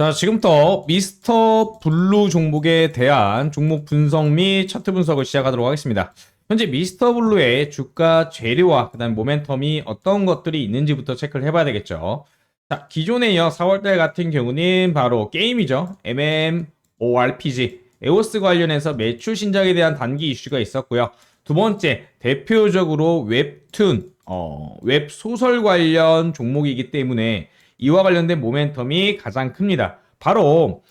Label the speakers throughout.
Speaker 1: 자, 지금부터 미스터 블루 종목에 대한 종목 분석 및 차트 분석을 시작하도록 하겠습니다. 현재 미스터 블루의 주가 재료와 그다음 모멘텀이 어떤 것들이 있는지부터 체크를 해봐야 되겠죠. 자, 기존에 이어 4월달 같은 경우는 바로 게임이죠. MMORPG, 에오스 관련해서 매출 신작에 대한 단기 이슈가 있었고요. 두 번째, 대표적으로 웹툰, 어, 웹 소설 관련 종목이기 때문에 이와 관련된 모멘텀이 가장 큽니다. 바로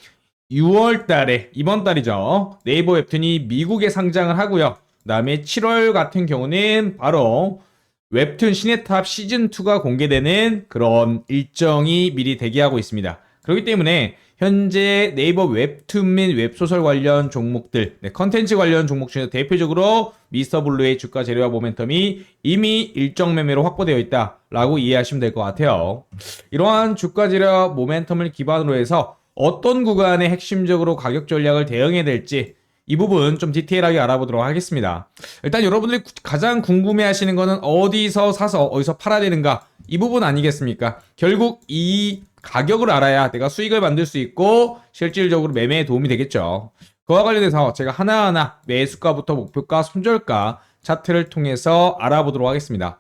Speaker 1: 6월 달에, 이번 달이죠. 네이버 웹툰이 미국에 상장을 하고요. 그 다음에 7월 같은 경우는 바로 웹툰 시네탑 시즌 2가 공개되는 그런 일정이 미리 대기하고 있습니다. 그렇기 때문에 현재 네이버 웹툰 및 웹소설 관련 종목들, 네, 컨텐츠 관련 종목 중에서 대표적으로 미스터 블루의 주가 재료와 모멘텀이 이미 일정 매매로 확보되어 있다라고 이해하시면 될 것 같아요. 이러한 주가 재료 모멘텀을 기반으로 해서 어떤 구간에 핵심적으로 가격 전략을 대응해야 될지 이 부분 좀 디테일하게 알아보도록 하겠습니다. 일단 여러분들이 가장 궁금해 하시는 거는 어디서 사서 어디서 팔아야 되는가 이 부분 아니겠습니까? 결국 이 가격을 알아야 내가 수익을 만들 수 있고 실질적으로 매매에 도움이 되겠죠. 그와 관련해서 제가 하나하나 매수가부터 목표가, 손절가 차트를 통해서 알아보도록 하겠습니다.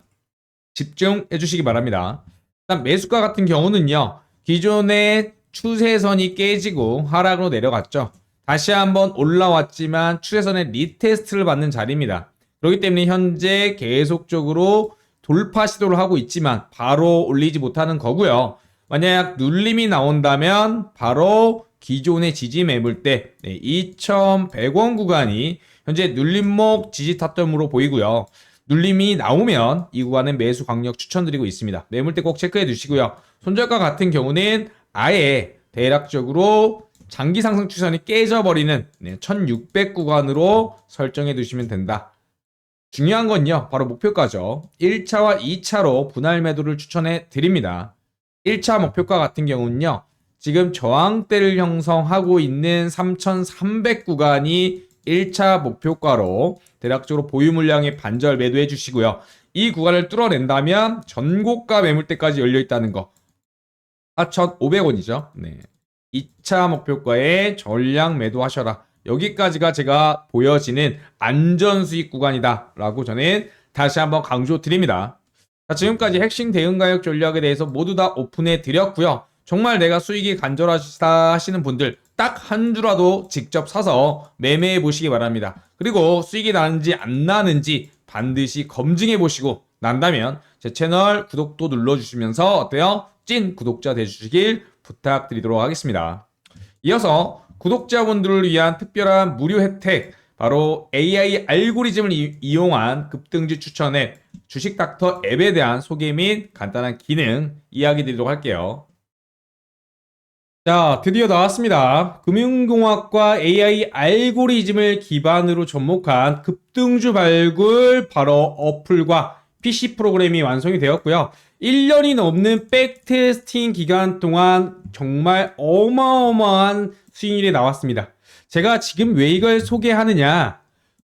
Speaker 1: 집중해 주시기 바랍니다. 일단 매수가 같은 경우는요. 기존의 추세선이 깨지고 하락으로 내려갔죠. 다시 한번 올라왔지만 추세선의 리테스트를 받는 자리입니다. 그렇기 때문에 현재 계속적으로 돌파 시도를 하고 있지만 바로 올리지 못하는 거고요. 만약 눌림이 나온다면 바로 기존의 지지 매물대 2,100원 구간이 현재 눌림목 지지 타점으로 보이고요. 눌림이 나오면 이 구간은 매수 강력 추천드리고 있습니다. 매물대 꼭 체크해 두시고요. 손절가 같은 경우는 아예 대략적으로 장기 상승 추선이 깨져버리는 1600 구간으로 설정해 두시면 된다. 중요한 건요, 바로 목표가죠. 1차와 2차로 분할 매도를 추천해 드립니다. 1차 목표가 같은 경우는요, 지금 저항대를 형성하고 있는 3300 구간이 1차 목표가로 대략적으로 보유 물량의 반절 매도해 주시고요. 이 구간을 뚫어낸다면 전고가 매물대까지 열려 있다는 거. 4,500원이죠. 네. 2차 목표가에 전량 매도하셔라. 여기까지가 제가 보여지는 안전 수익 구간이다. 라고 저는 다시 한번 강조 드립니다. 자, 지금까지 핵심 대응 가격 전략에 대해서 모두 다 오픈해 드렸고요. 정말 내가 수익이 간절하시다 하시는 분들 딱 한 주라도 직접 사서 매매해 보시기 바랍니다. 그리고 수익이 나는지 안 나는지 반드시 검증해 보시고 난다면 제 채널 구독도 눌러주시면서 어때요? 찐 구독자 되주시길 부탁드리도록 하겠습니다. 이어서 구독자분들을 위한 특별한 무료 혜택 바로 AI 알고리즘을 이, 이용한 급등주 추천 앱 주식 닥터 앱에 대한 소개 및 간단한 기능 이야기 드리도록 할게요. 자, 드디어 나왔습니다. 금융공학과 AI 알고리즘을 기반으로 접목한 급등주 발굴 바로 어플과 PC 프로그램이 완성이 되었고요. 1년이 넘는 백테스팅 기간 동안 정말 어마어마한 수익률이 나왔습니다. 제가 지금 왜 이걸 소개하느냐?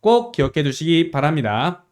Speaker 1: 꼭 기억해 두시기 바랍니다.